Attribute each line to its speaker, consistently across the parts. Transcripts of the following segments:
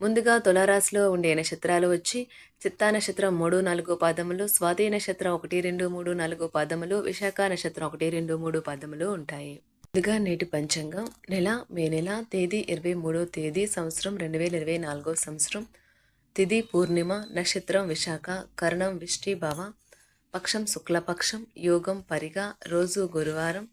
Speaker 1: ముందుగా తులారాశిలో ఉండే నక్షత్రాలు వచ్చి చిత్తా నక్షత్రం మూడు నాలుగు పాదములు స్వాతి నక్షత్రం ఒకటి రెండు మూడు నాలుగు పాదములు విశాఖ నక్షత్రం ఒకటి రెండు మూడు పాదములు ఉంటాయి. ముందుగా నేటి పంచాంగం. నెల మే నెల తేదీ ఇరవై మూడో తేదీ సంవత్సరం రెండు వేల ఇరవై నాలుగో సంవత్సరం. తిథి పూర్ణిమ నక్షత్రం విశాఖ కరణం విష్టిభావ పక్షం శుక్లపక్షం యోగం పరిగ రోజు గురువారం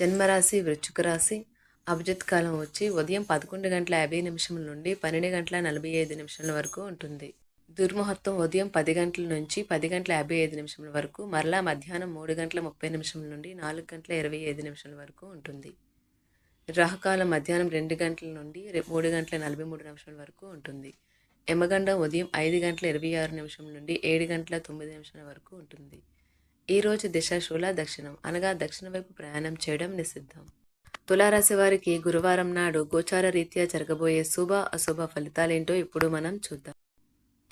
Speaker 1: జన్మరాశి వృశ్చిక రాశి అభిజిత్ కాలం వచ్చి ఉదయం పదకొండు గంటల యాభై నిమిషముల నుండి పన్నెండు గంటల నలభై ఐదు నిమిషాల వరకు ఉంటుంది. దుర్ముహూర్తం ఉదయం పది గంటల నుంచి పది గంటల యాభై ఐదు నిమిషాల వరకు మరలా మధ్యాహ్నం మూడు గంటల ముప్పై నిమిషం నుండి నాలుగు గంటల ఇరవై ఐదు నిమిషాల వరకు ఉంటుంది. రాహుకాలం మధ్యాహ్నం రెండు గంటల నుండి మూడు గంటల నలభై మూడు నిమిషాల వరకు ఉంటుంది. యమగండం ఉదయం ఐదు గంటల ఇరవై ఆరు నిమిషం నుండి ఏడు గంటల తొమ్మిది నిమిషాల వరకు ఉంటుంది. ఈరోజు దిశాశూల దక్షిణం అనగా దక్షిణ వైపు ప్రయాణం చేయడం నిషిద్ధం. తులారాశి వారికి గురువారం నాడు గోచార రీత్యా జరగబోయే శుభ అశుభ ఫలితాలేంటో ఇప్పుడు మనం చూద్దాం.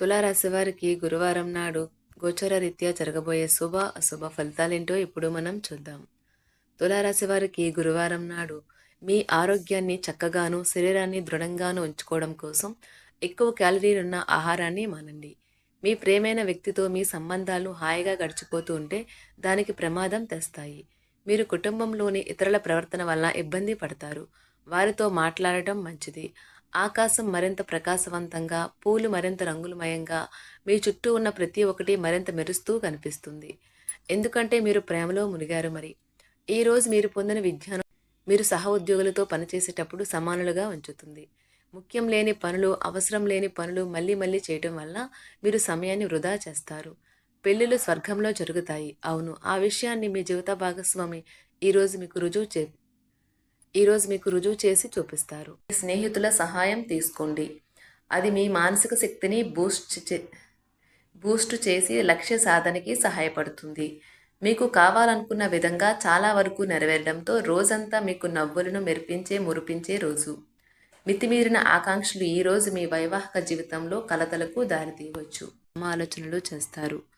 Speaker 1: తులారాశి వారికి గురువారం నాడు గోచార రీత్యా జరగబోయే శుభ అశుభ ఫలితాలేంటో ఇప్పుడు మనం చూద్దాం. తులారాశి వారికి గురువారం నాడు మీ ఆరోగ్యాన్ని చక్కగాను శరీరాన్ని దృఢంగాను ఉంచుకోవడం కోసం ఎక్కువ క్యాలరీలున్న ఆహారాన్ని మానండి. మీ ప్రేమైన వ్యక్తితో మీ సంబంధాలు హాయిగా గడిచిపోతూ ఉంటే దానికి ప్రమాదం తెస్తాయి. మీరు కుటుంబంలోని ఇతరుల ప్రవర్తన వల్ల ఇబ్బంది పడతారు. వారితో మాట్లాడటం మంచిది. ఆకాశం మరింత ప్రకాశవంతంగా పూలు మరింత రంగులమయంగా మీ చుట్టూ ఉన్న ప్రతి ఒక్కటి మరింత మెరుస్తూ కనిపిస్తుంది. ఎందుకంటే మీరు ప్రేమలో మునిగారు మరి. ఈ రోజు మీరు పొందిన విజ్ఞానం మీరు సహ ఉద్యోగులతో పనిచేసేటప్పుడు సమానులుగా ఉంచుతుంది. ముఖ్యం లేని పనులు అవసరం లేని పనులు మళ్ళీ మళ్ళీ చేయటం వల్ల మీరు సమయాన్ని వృధా చేస్తారు. పెళ్ళిళ్ళు స్వర్గంలో జరుగుతాయి. అవును ఆ విషయాన్ని మీ జీవిత భాగస్వామి ఈరోజు మీకు రుజువు చే ఈరోజు మీకు రుజువు చేసి చూపిస్తారు. మీ స్నేహితుల సహాయం తీసుకోండి. అది మీ మానసిక శక్తిని బూస్ట్ చే బూస్ట్ చేసి లక్ష్య సాధనకి సహాయపడుతుంది. మీకు కావాలనుకున్న విధంగా చాలా వరకు నెరవేరడంతో రోజంతా మీకు నవ్వులను మెరిపించే మురిపించే రోజు. మితిమీరిన ఆకాంక్షలు ఈ రోజు మీ వైవాహిక జీవితంలో కలతలకు దారితీయవచ్చు. ఆలోచనలు చేస్తారు.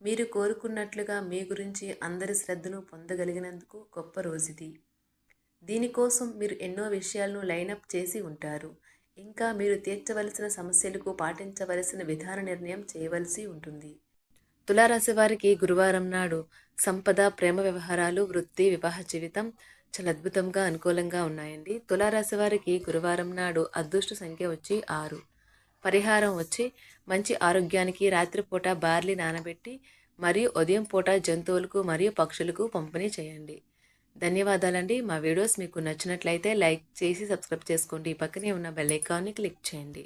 Speaker 1: మీరు కోరుకున్నట్లుగా మీ గురించి అందరి శ్రద్ధను పొందగలిగినందుకు గొప్ప రోజుది. దీనికోసం మీరు ఎన్నో విషయాలను లైనప్ చేసి ఉంటారు. ఇంకా మీరు తీర్చవలసిన సమస్యలకు పాటించవలసిన విధాన నిర్ణయం చేయవలసి ఉంటుంది. తులారాశి వారికి గురువారం నాడు సంపద ప్రేమ వ్యవహారాలు వృత్తి వివాహ జీవితం చాలా అద్భుతంగా అనుకూలంగా ఉన్నాయండి. తులారాశి వారికి గురువారం నాడు అదృష్ట సంఖ్య వచ్చి ఆరు. పరిహారం వచ్చి మంచి ఆరోగ్యానికి రాత్రిపూట బార్లీ నానబెట్టి మరియు ఉదయం పూట జంతువులకు మరియు పక్షులకు పంపిణీ చేయండి. ధన్యవాదాలండి. మా వీడియోస్ మీకు నచ్చినట్లయితే లైక్ చేసి సబ్స్క్రైబ్ చేసుకోండి. పక్కనే ఉన్న బెల్ ఐకాన్ని క్లిక్ చేయండి.